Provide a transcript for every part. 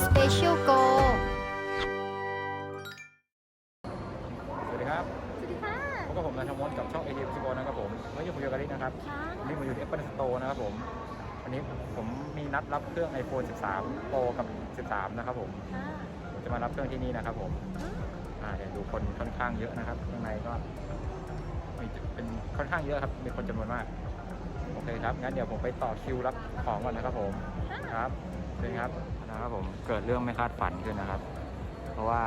Special Go สวัสดีครับ สวัสดีค่ะ พบกับผมนายธมนกับช่อง ATM ชิโกนะครับผมวันนี้ผมอยู่กับลิศนะครับค่ะ วันนี้ผมอยู่ที่ Apple Store นะครับผม วันนี้ผมมีนัดรับเครื่อง iPhone 13 Pro กับ 13 นะครับผม ค่ะผมจะมารับเครื่องที่นี่นะครับผม อ่าเดี๋ยวดูคนค่อนข้างเยอะนะครับข้างในก็มีเป็นค่อนข้างเยอะครับ มีคนจำนวนมาก โอเคครับ งั้นเดี๋ยวผมไปต่อคิวรับของก่อนนะครับผม ครับเป็นครับ นะครับผมเกิดเรื่องไม่คาดฝันขึ้นนะครับ เพราะว่า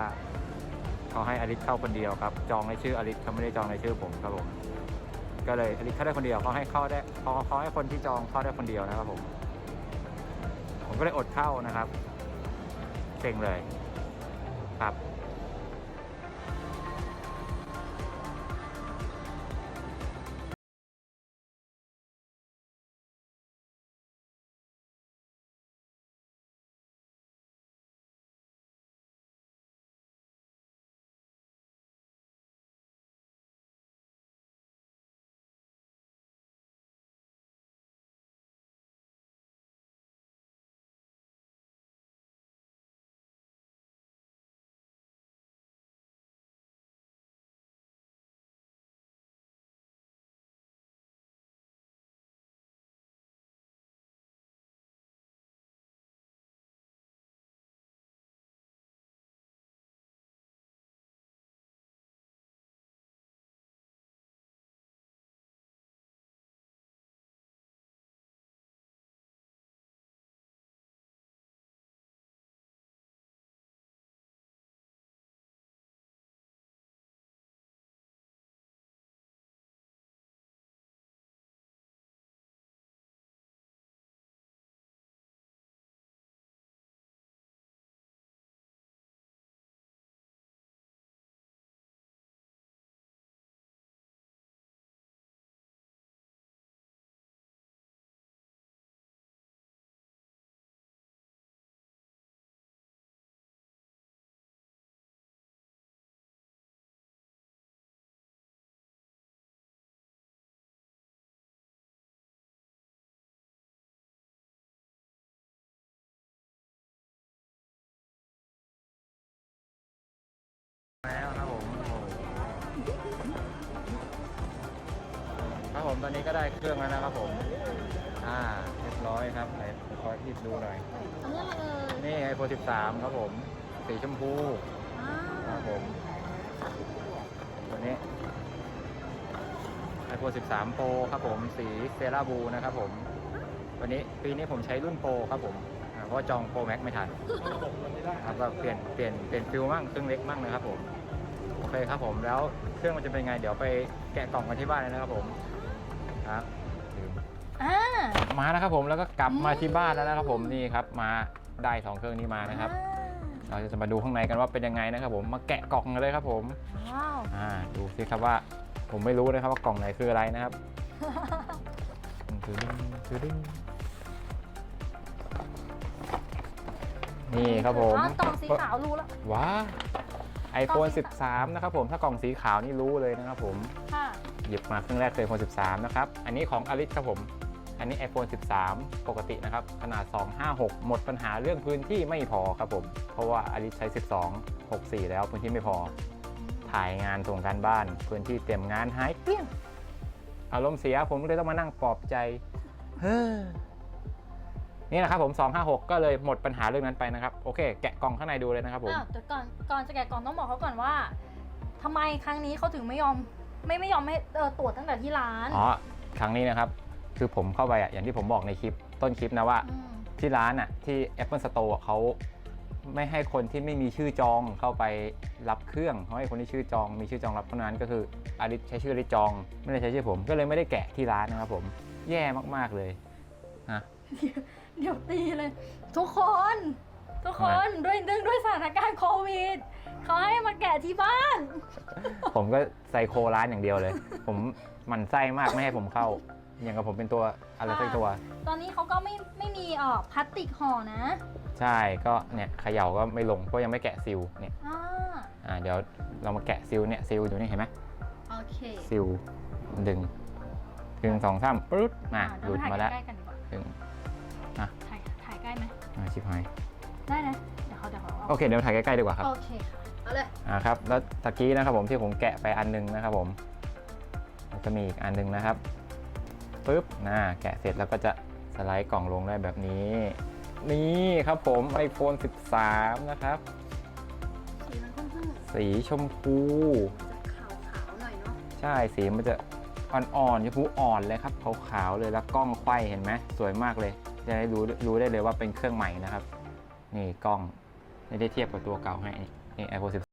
เขาให้อลิสเข้าคนเดียวครับ จองในชื่ออลิสเขาไม่ได้จองในชื่อผมครับผมก็เลยอลิสเข้าได้คนเดียวเขาให้เข้าได้เขาเขาให้คนที่จองเข้าได้คนเดียวนะครับผม ผมก็เลยอดเข้านะครับเซ็งเลยครับ ผมตอนนี้ก็ได้เครื่องแล้วนะครับผม อ่าเรียบร้อยครับไหนขอที่ดูหน่อย อันนี้อะไรเอ่ยนี่ไอโฟน13 ครับผม สีชมพูอ่าครับผม ตัวนี้ไอโฟน13 Pro ครับผม สีเซราบูนะครับผม วันนี้ปีนี้ผมใช้รุ่นโปรครับผมอ่าเพราะว่าจองโปรแม็กไม่ทัน ครับก็เปลี่ยนเปลี่ยนเปลี่ยนฟิลมั่งเครื่องเล็กมั่งนะครับผม โอเคครับผมแล้วเครื่องมันจะเป็นไง เดี๋ยวไปแกะกล่องกันที่บ้านเลยนะครับผม ครับลืมอ่ามาแล้วครับผมแล้วก็กลับมาที่บ้านแล้วนะครับผมนี่ครับมาได้สองเครื่องนี้มานะครับ เราจะมาดูข้างในกันว่าเป็นยังไงนะครับผมมาแกะกล่องกันเลยครับผมว้าวอ่าดูสิครับว่าผมไม่รู้นะครับว่ากล่องไหนคืออะไรนะครับคือดึงคือดึงนี่ครับผมอ๋อกล่องสีขาวรู้แล้วว้า iPhone 13 นะครับผม ถ้ากล่องสีขาวนี่รู้เลยนะครับผม ค่ะหยิบมาเครื่องแรกคือ iPhone 13 นะครับ อันนี้ของอลิสครับผม อันนี้ iPhone 13 ปกตินะครับ ขนาด 256 หมดปัญหาเรื่องพื้นที่ไม่พอครับผม เพราะว่าอลิสใช้ 12 64 แล้วพื้นที่ไม่พอ ถ่ายงานส่งการบ้าน พื้นที่เตรียมงานหายเกลี้ยง อารมณ์เสียผมก็เลยต้องมานั่งปลอบใจ เฮ้อ นี่นะครับผม 256 ก็เลยหมดปัญหาเรื่องนั้นไปนะครับ โอเค แกะกล่องข้างในดูเลยนะครับผมอ้าวแต่ก่อนก่อนจะแกะกล่องต้องบอกเขาก่อนว่าทำไมครั้งนี้เขาถึงไม่ยอม ไม่ไม่ยอมให้เออตรวจตั้งแต่ที่ร้านอ๋อครั้งนี้นะครับ คือผมเข้าไปอะอย่างที่ผมบอกในคลิปต้นคลิปนะว่ามที่ร้านอะที่ Apple Store อะเขาไม่ให้คนที่ไม่มีชื่อจองเข้าไปรับเครื่องเขาให้คนที่ชื่อจองมีชื่อจองรับเท่านั้นก็คืออาริใช้ชื่ออาริจอง ไม่ได้ใช้ชื่อผม ก็เลยไม่ได้แกะที่ร้านนะครับผม แย่มากๆเลยนะ เดี๋ยวตีเลย ทุกคน ทุกคนทำไมด้วยเนื่องด้วยสถานการณ์โควิดเขาให้มาแกะที่บ้าน ผมก็ไซโคร้านอย่างเดียวเลย ผมหมันไส้มากไม่ให้ผมเข้า อย่างกับผมเป็นตัวอะไรสักตัว ตอนนี้เขาก็ไม่ไม่มีเอ่อพลาสติกห่อนะ ใช่ก็เนี่ยเขย่าก็ไม่ลงเพราะยังไม่แกะซิลเนี่ยอ่าอ่าเดี๋ยวเรามาแกะซิลเนี่ยซิลอยู่นี่เห็นไหมโอเคซิลดึงดึงสองสามปึ๊ดมาอะหลุดเดี๋ยวมาแล้ว ถ่ายใกล้ๆกันดีกว่าดึงถ่ายถ่ายใกล้ไหมอ่าชิบหายได้นะ เดี๋ยวเขาเดี๋ยวเขาโอเคเดี๋ยวถ่ายใกล้ๆดีกว่าครับโอเคค่ะเอาเลย อ่าครับแล้วตะกี้นะครับผมที่ผมแกะไปอันหนึงนะครับผมแล้วก็มีอีกอันหนึงนะครับปึ๊บนะแกะเสร็จแล้วก็จะสไลด์กล่องลงได้แบบนี้ นี่ครับผม iPhone 13 นะครับ สีมันค่อนข้างสีชมพู จะขาวๆหน่อยเนาะ ใช่สีมันจะ อ่อนๆชมพูอ่อนเลยครับขาวๆเลยแล้วกล้องไขว้เห็นไหมสวยมากเลย จะได้รู้รู้ได้เลยว่าเป็นเครื่องใหม่นะครับ นี่กล้องไม่ได้เทียบกับตัวเก่าให้นี่ iPhone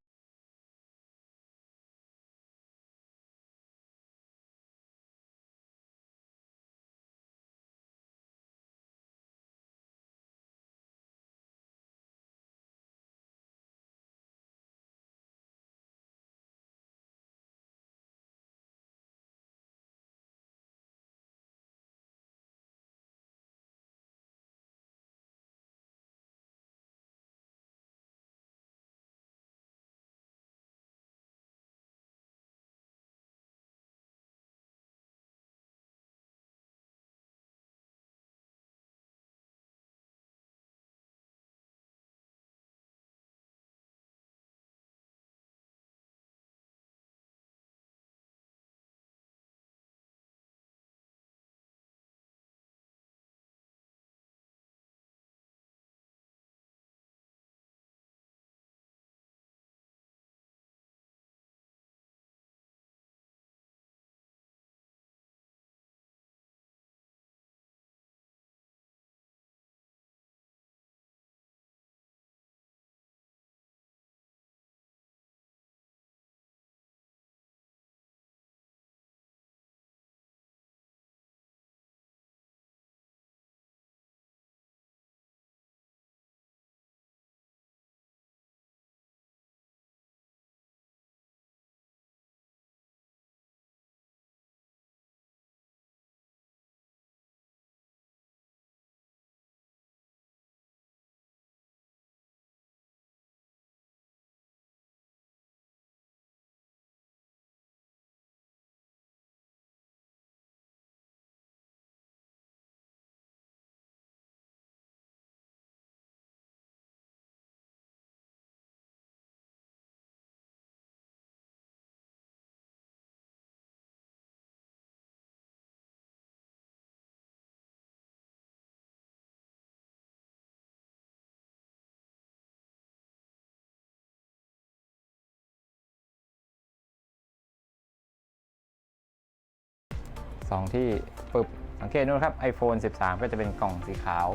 2 ที่ปึบสังเกตดูครับ iPhone 13 ก็จะเป็นกล่องสีขาว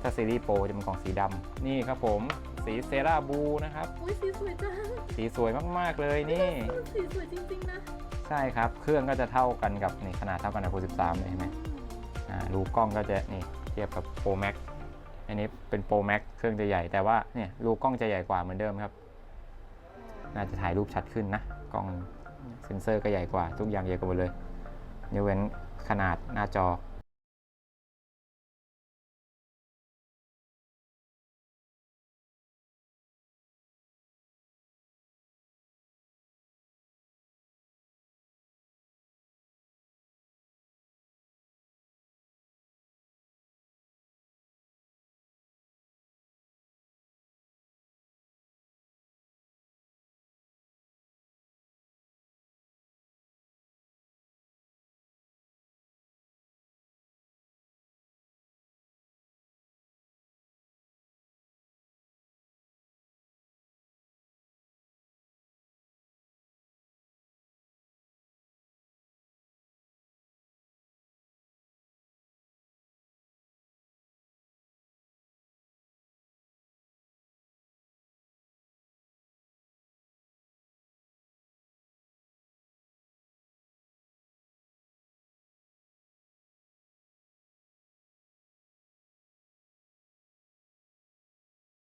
ถ้าซีรีส์โปรจะเป็นกล่องสีดำนี่ครับผมสีเซราบูนะครับ อุ้ยสีสวยจัง สีสวยมาก ๆ เลยนี่ สีสวยจริง ๆ นะ ใช่ครับ เครื่องก็จะเท่ากันกับนี่ขนาดเท่ากัน iPhone 13 เลยใช่ไหมอ่ารูกล้องก็จะนี่เทียบกับ Pro Max อันนี้เป็น Pro Max เครื่องจะใหญ่แต่ว่าเนี่ยรูกล้องจะใหญ่กว่าเหมือนเดิมครับ น่าจะถ่ายรูปชัดขึ้นนะ กล้องเซ็นเซอร์ก็ใหญ่กว่า ทุกอย่างใหญ่กว่าเลย ยกเว้นขนาดหน้าจอ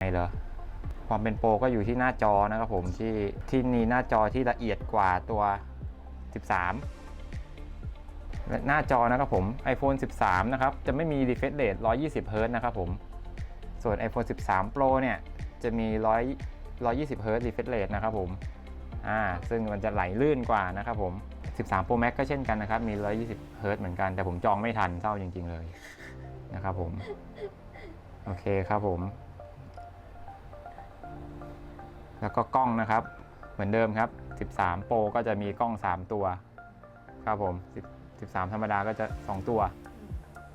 ไงเหรอความเป็นโปรก็อยู่ที่หน้าจอนะครับผมที่ที่นี่หน้าจอที่ละเอียดกว่าตัว 13 และหน้าจอนะครับผม iPhone 13 นะครับ จะไม่มี refresh rate 120 Hz นะครับผม ส่วน iPhone 13 Pro เนี่ย จะมี 100 120 Hz refresh rate นะครับผมอ่าซึ่งมันจะไหลลื่นกว่านะครับผม 13 Pro Max ก็เช่นกันนะครับ มี 120 Hz เหมือนกัน แต่ผมจองไม่ทันเศร้าจริง ๆ เลยนะครับผม โอเคครับผม แล้วก็กล้องนะครับ เหมือนเดิมครับ 13โปรก็จะมีกล้อง 3 ตัวครับผม13 ธรรมดาก็จะ 2 ตัว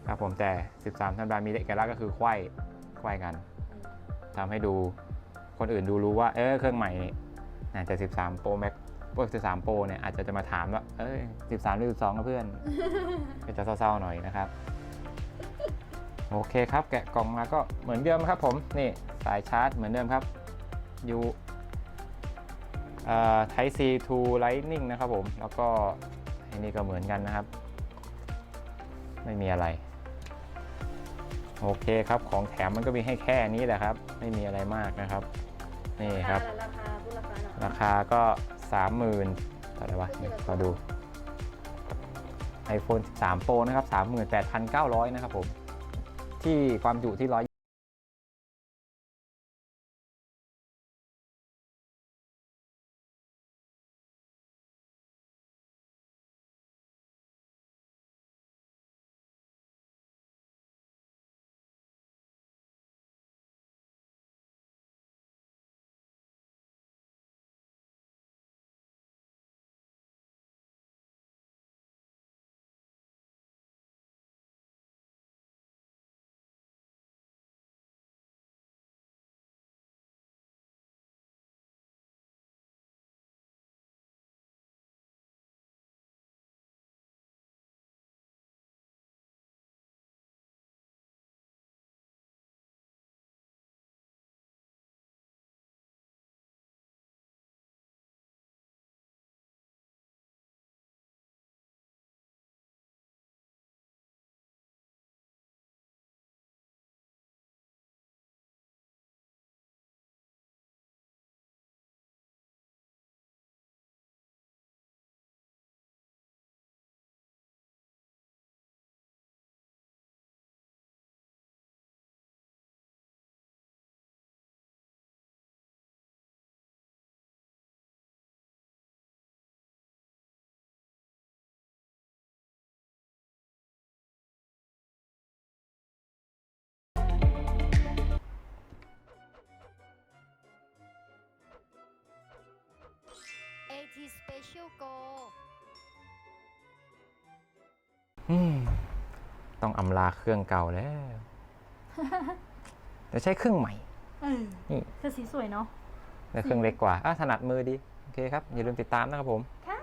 ครับผมแต่ 13 ธรรมดามีเอกลักษณ์ก็คือไขว้ไขว้กันทำให้ดูคนอื่นดูรู้ว่า เออเครื่องใหม่นี่แต่ 13 Pro Max โอ้ย13 Pro เนี่ยอาจจะจะมาถามว่า เอ้ย 13 หรือ 12กับเพื่อน ก็จะเศร้าๆหน่อยนะครับ โอเคครับ แกะกล่องมาก็เหมือนเดิมครับผม นี่สายชาร์จเหมือนเดิมครับ U เอ่ Type C to Lightning นะครับผม แล้วก็อันนี้ก็เหมือนกันนะครับ ไม่มีอะไร โอเคครับ ของแถมมันก็มีให้แค่นี้แหละครับ ไม่มีอะไรมากนะครับ นี่ครับ ราคาพูดราคาหน่อยราคาก็30,000เท่าไหร่วะเดี๋ยวขอดู iPhone 13 Pro นะครับ 38,900 นะครับผม ที่ความจุที่ Special Go อืมต้องอำลาเครื่องเก่าแล้ว จะใช้เครื่องใหม่ เออนี่คือสีสวยเนาะ แต่เครื่องเล็กกว่าอะถนัดมือดี โอเคครับ อย่าลืมติดตามนะครับผม ค่ะ